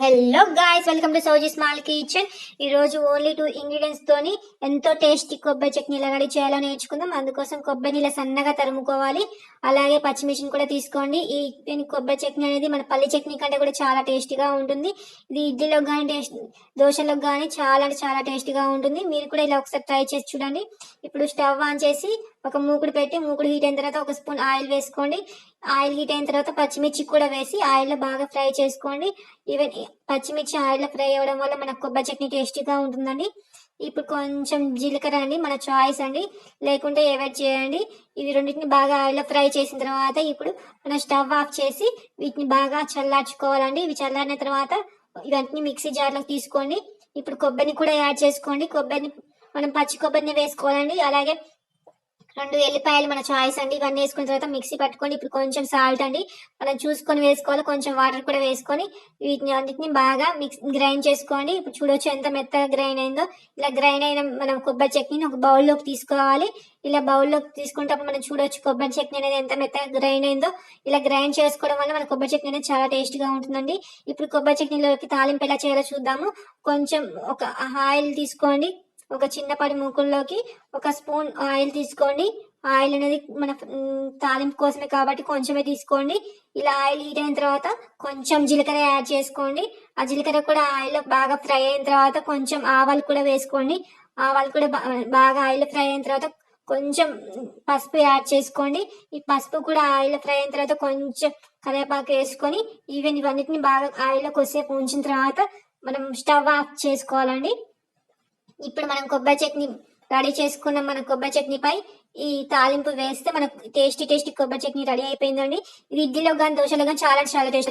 Hello guys welcome to Sauji small kitchen ఈ రోజు only two ingredients తోని ఎంతో టేస్టీ కొబ్బరి చట్నీ ఎలా రెడీ చేయాలో నేర్చుకుందాం. అందుకోసం కొబ్బరిని ఇలా సన్నగా తరుముకోవాలి. అలాగే పచ్చిమిర్చిని కూడా తీసుకోండి. ఈ కొబ్బరి చట్నీ అనేది మన పల్లి చట్నీ కంటే కూడా చాలా టేస్టీగా ఉంటుంది. ఇది ఇడ్లీలో కానీ టేస్ట్ దోశలో కానీ చాలా అంటే చాలా టేస్టీగా ఉంటుంది. మీరు కూడా ఇలా ఒకసారి ట్రై చేసి చూడండి. ఇప్పుడు స్టవ్ ఆన్ చేసి ఒక మూకుడు పెట్టి మూకుడు హీట్ అయిన తర్వాత ఒక స్పూన్ ఆయిల్ వేసుకోండి. ఆయిల్ హీట్ అయిన తర్వాత పచ్చిమిర్చి కూడా వేసి ఆయిల్లో బాగా ఫ్రై చేసుకోండి. ఈవెన్ పచ్చిమిర్చి ఆయిల్లో ఫ్రై అవ్వడం వల్ల మన కొబ్బరి చట్నీ టేస్టీగా ఉంటుందండి. ఇప్పుడు కొంచెం జీలకర్ర అండి మన చాయిస్ అండి. లేకుంటే అవాయిడ్ చేయండి. ఇవి రెండింటిని బాగా ఆయిల్లో ఫ్రై చేసిన తర్వాత ఇప్పుడు మనం స్టవ్ ఆఫ్ చేసి వీటిని బాగా చల్లార్చుకోవాలండి. ఇవి చల్లారిన తర్వాత ఇవన్నీ మిక్సీ జార్లో తీసుకోండి. ఇప్పుడు కొబ్బరిని కూడా యాడ్ చేసుకోండి. కొబ్బరిని మనం పచ్చి కొబ్బరిని వేసుకోవాలండి. అలాగే రెండు ఎల్లిపాయలు మన చాయిస్ అండి ఇవన్నీ వేసుకున్న తర్వాత మిక్సీ పట్టుకొని ఇప్పుడు కొంచెం సాల్ట్ అండి. మనం చూసుకొని వేసుకోవాలి కొంచెం వాటర్ కూడా వేసుకొని వీటిని అన్నిటిని బాగా మిక్స్ గ్రైండ్ చేసుకోండి. ఇప్పుడు చూడొచ్చు ఎంత మెత్తగా గ్రైండ్ అయిందో. ఇలా గ్రైండ్ అయిన మనం కొబ్బరి చట్నీని ఒక బౌల్లోకి తీసుకోవాలి. ఇలా బౌల్లోకి తీసుకుంటే అప్పుడు మనం చూడొచ్చు కొబ్బరి చట్నీ అనేది ఎంత మెత్తగా గ్రైండ్ అయిందో. ఇలా గ్రైండ్ చేసుకోవడం వల్ల మన కొబ్బరి చట్నీ అనేది చాలా టేస్ట్గా ఉంటుందండి. ఇప్పుడు కొబ్బరి చట్నీలోకి తాలింపు ఎలా చేయాలో చూద్దాము. కొంచెం ఒక ఆయిల్ తీసుకోండి. ఒక చిన్నపాటి మూకుల్లోకి ఒక స్పూన్ ఆయిల్ తీసుకోండి. ఆయిల్ అనేది మన తాలింపు కోసమే కాబట్టి కొంచెమే తీసుకోండి. ఇలా ఆయిల్ హీట్ అయిన తర్వాత కొంచెం జీలకర్ర యాడ్ చేసుకోండి. ఆ జీలకర్ర కూడా ఆయిల్లో బాగా ఫ్రై అయిన తర్వాత కొంచెం ఆవాలు కూడా వేసుకోండి. ఆవాలు కూడా బాగా ఆయిల్ ఫ్రై అయిన తర్వాత కొంచెం పసుపు యాడ్ చేసుకోండి. ఈ పసుపు కూడా ఆయిల్ ఫ్రై అయిన తర్వాత కొంచెం కరివేపాకు వేసుకొని ఈవెన్ ఇవన్నిటిని బాగా ఆయిల్లో కొద్దిసేపు ఉంచిన తర్వాత మనం స్టవ్ ఆఫ్ చేసుకోవాలండి. ఇప్పుడు మనం కొబ్బరి చట్నీ రెడీ చేసుకున్న. మన కొబ్బరి చట్నీపై ఈ తాలింపు వేస్తే మనకు టేస్టీ టేస్టీ కొబ్బరి చట్నీ రెడీ అయిపోయిందండి. ఇది ఇడ్లీలో కానీ దోశలో కానీ చాలా చాలా టేస్ట్